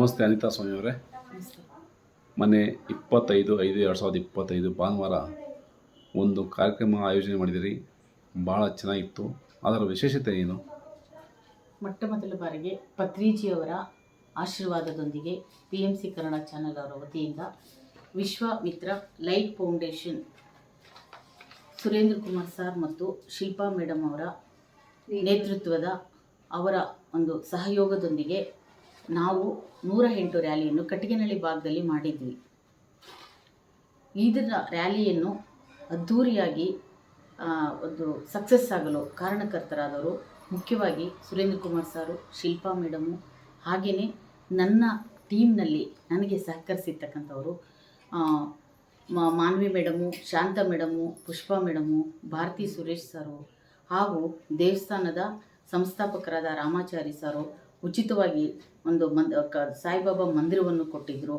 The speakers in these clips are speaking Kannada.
ನಮಸ್ತೆ ಅನಿತಾ ಸ್ವಾಮಿ ಅವರೇ ಮೊನ್ನೆ ಇಪ್ಪತ್ತೈದು, ಐದು, ಎರಡು ಸಾವಿರದ ಇಪ್ಪತ್ತೈದು ಭಾನುವಾರ ಒಂದು ಕಾರ್ಯಕ್ರಮ ಆಯೋಜನೆ ಮಾಡಿದಿರಿ ಭಾಳ ಚೆನ್ನಾಗಿತ್ತು. ಅದರ ವಿಶೇಷತೆ ಏನು? ಮೊಟ್ಟ ಮೊದಲ ಬಾರಿಗೆ ಪತ್ರಿಜಿಯವರ ಆಶೀರ್ವಾದದೊಂದಿಗೆ P M C Kannada channel ಅವರ ವತಿಯಿಂದ Vishwamitra light foundation Surendra Kumar sir ಮತ್ತು ಶಿಲ್ಪಾ ಮೇಡಮ್ ಅವರ ನೇತೃತ್ವದ ಅವರ ಒಂದು ಸಹಯೋಗದೊಂದಿಗೆ ನಾವು ನೂರ ಎಂಟು ರ್ಯಾಲಿಯನ್ನು ಕಟ್ಟಿಗೆನಳ್ಳಿ ಭಾಗದಲ್ಲಿ ಮಾಡಿದ್ವಿ. ಇದರ ರ್ಯಾಲಿಯನ್ನು ಅದ್ಧೂರಿಯಾಗಿ ಒಂದು ಸಕ್ಸಸ್ ಆಗಲು ಕಾರಣಕರ್ತರಾದವರು ಮುಖ್ಯವಾಗಿ ಸುರೇಂದ್ರ ಕುಮಾರ್ ಸಾರು, ಶಿಲ್ಪಾ ಮೇಡಮು ಹಾಗೆಯೇ ನನ್ನ ಟೀಮ್ನಲ್ಲಿ ನನಗೆ ಸಹಕರಿಸಿರ್ತಕ್ಕಂಥವರು Manvi madam, Shanta madam, Pushpa madam, Bharati Suresh sir ಹಾಗೂ ದೇವಸ್ಥಾನದ ಸಂಸ್ಥಾಪಕರಾದ ರಾಮಾಚಾರಿ ಸರು ಉಚಿತವಾಗಿ ಒಂದು ಮಂದ್, ಕ, ಸಾಯಿಬಾಬಾ ಮಂದಿರವನ್ನು ಕೊಟ್ಟಿದ್ದರು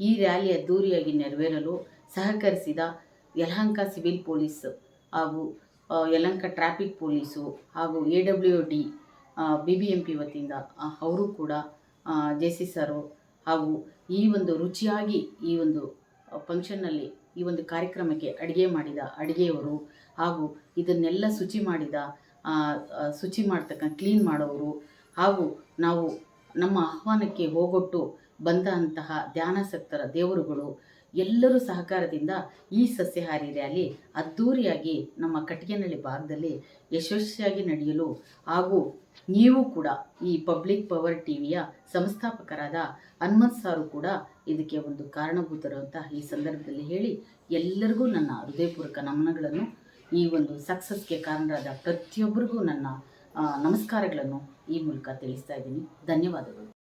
ಈ ರ್ಯಾಲಿ ದೂರಿಯಾಗಿ ನೆರವೇರಲು ಸಹಕರಿಸಿದ ಯಲಹಂಕ ಸಿವಿಲ್ ಪೊಲೀಸ್ ಹಾಗೂ ಯಲಹಂಕ ಟ್ರಾಫಿಕ್ ಪೊಲೀಸು ಹಾಗೂ A W D B B M P ವತಿಯಿಂದ ಅವರು ಕೂಡ ಜೆ ಸಿ ಸರು ಹಾಗೂ ಈ ಒಂದು ರುಚಿಯಾಗಿ ಈ ಒಂದು ಫಂಕ್ಷನ್ನಲ್ಲಿ ಈ ಒಂದು ಕಾರ್ಯಕ್ರಮಕ್ಕೆ ಅಡುಗೆ ಮಾಡಿದ ಅಡುಗೆಯವರು ಹಾಗೂ ಇದನ್ನೆಲ್ಲ ಶುಚಿ ಮಾಡಿದ ಶುಚಿ ಮಾಡ್ತಕ್ಕಂಥ, ಕ್ಲೀನ್ ಮಾಡೋರು ಹಾಗೂ ನಾವು ನಮ್ಮ ಆಹ್ವಾನಕ್ಕೆ ಹೋಗೊಟ್ಟು ಬಂದಂತಹ ಧ್ಯಾನಾಸಕ್ತರ ದೇವರುಗಳು ಎಲ್ಲರೂ ಸಹಕಾರದಿಂದ ಈ ಸಸ್ಯಹಾರಿ ರ್ಯಾಲಿ ಅದ್ಧೂರಿಯಾಗಿ ನಮ್ಮ ಕಟ್ಟಿಗೆನಳ್ಳಿ ಭಾಗದಲ್ಲಿ ಯಶಸ್ವಿಯಾಗಿ ನಡೆಯಲು ಹಾಗೂ ನೀವು ಕೂಡ ಈ ಪಬ್ಲಿಕ್ ಪವರ್ ಟಿವಿಯ ಸಂಸ್ಥಾಪಕರಾದ ಹನುಮಂತ್ ಸಾರು ಕೂಡ ಇದಕ್ಕೆ ಒಂದು ಕಾರಣಭೂತರು ಅಂತ ಈ ಸಂದರ್ಭದಲ್ಲಿ ಹೇಳಿ ಎಲ್ಲರಿಗೂ ನನ್ನ ಹೃದಯಪೂರ್ವಕ ನಮನಗಳನ್ನು. ಈ ಒಂದು ಸಕ್ಸಸ್ಗೆ ಕಾರಣರಾದ ಪ್ರತಿಯೊಬ್ಬರಿಗೂ ನನ್ನ ನಮಸ್ಕಾರಗಳನ್ನು ಈ ಮೂಲಕ ತಿಳಿಸ್ತಾ ಇದ್ದೀನಿ. ಧನ್ಯವಾದಗಳು.